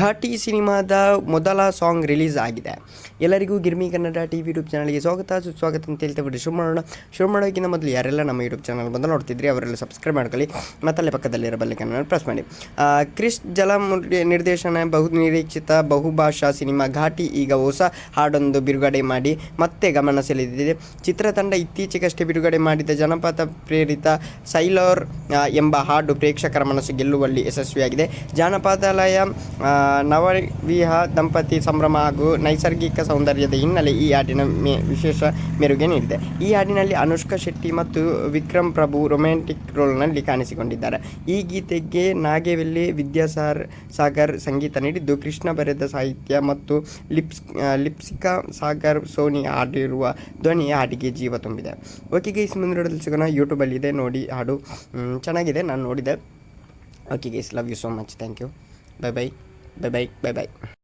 ಘಾಟಿ ಸಿನಿಮಾದ ಮೊದಲ song release ಆಗಿದೆ. ಎಲ್ಲರಿಗೂ Girmi Kannada T V YouTube ಚಾನಲ್ಗೆ ಸ್ವಾಗತ. ಸುಸ್ವಾಗತ ಅಂತ ಹೇಳ್ತಾ ಬಿಡಿ ಶುರು ಮಾಡೋಣ ಶುರು ಮಾಡೋಕ್ಕಿಂತ ಮೊದಲು ಯಾರೆಲ್ಲ ನಮ್ಮ ಯೂಟ್ಯೂಬ್ ಚಾನಲ್ ಬಂದು ನೋಡ್ತಿದ್ರಿ, ಅವರೆಲ್ಲ ಸಬ್ಸ್ಕ್ರೈಬ್ ಮಾಡ್ಕೊಳ್ಳಿ. ಮತ್ತಲ್ಲೇ ಪಕ್ಕದಲ್ಲಿರೋ ಕನ್ನಡ ಪ್ರೆಸ್ ಮಾಡಿ. ಕ್ರಿಶ್ ಜಲ ನಿರ್ದೇಶನ ಬಹು ನಿರೀಕ್ಷಿತ ಬಹುಭಾಷಾ ಸಿನಿಮಾ ಘಾಟಿ ಈಗ ಹೊಸ ಹಾಡೊಂದು ಬಿಡುಗಡೆ ಮಾಡಿ ಮತ್ತೆ ಗಮನ ಸೆಳೆದಿದೆ. ಚಿತ್ರತಂಡ ಇತ್ತೀಚೆಗಷ್ಟೇ ಬಿಡುಗಡೆ ಮಾಡಿದ ಜನಪದ ಪ್ರೇರಿತ ಸೈಲೋರ್ ಎಂಬ ಹಾಡು ಪ್ರೇಕ್ಷಕರ ಮನಸ್ಸು ಗೆಲ್ಲುವಲ್ಲಿ ಯಶಸ್ವಿಯಾಗಿದೆ. ಜಾನಪದಾಲಯ ನವವಿಹ ದಂಪತಿ ಸಂಭ್ರಮ ಹಾಗೂ ನೈಸರ್ಗಿಕ ಸೌಂದರ್ಯದ ಹಿನ್ನೆಲೆ ಈ ಹಾಡಿನ ಮೇ, ವಿಶೇಷ ಮೆರುಗೆ ನೀಡಿದೆ. ಈ ಹಾಡಿನಲ್ಲಿ ಅನುಷ್ಕಾ ಶೆಟ್ಟಿ ಮತ್ತು ವಿಕ್ರಮ್ ಪ್ರಭು ರೊಮ್ಯಾಂಟಿಕ್ ರೋಲ್ನಲ್ಲಿ ಕಾಣಿಸಿಕೊಂಡಿದ್ದಾರೆ. ಈ ಗೀತೆಗೆ ನಾಗೇವೆಲ್ಲಿ ವಿದ್ಯಾಸಾರ್, ಸಾಗರ್ ಸಂಗೀತ ನೀಡಿದ್ದು, ಕೃಷ್ಣ ಬರೆದ ಸಾಹಿತ್ಯ ಮತ್ತು ಲಿಪ್ಸ್, ಲಿಪ್ಸಿಕಾ ಸಾಗರ್ ಸೋನಿ ಹಾಡಿರುವ ಧ್ವನಿ ಹಾಡಿಗೆ ಜೀವ ತುಂಬಿದೆ. ಓಕೆ ಗೈಸ್, ಮುಂದಿನ ಸಿಗೋಣ. ಯೂಟ್ಯೂಬಲ್ಲಿ ಇದೆ, ನೋಡಿ ಹಾಡು. ಚೆನ್ನಾಗಿದೆ, ನಾನು ನೋಡಿದೆ. Okay guys love you so much thank you bye bye bye bye bye bye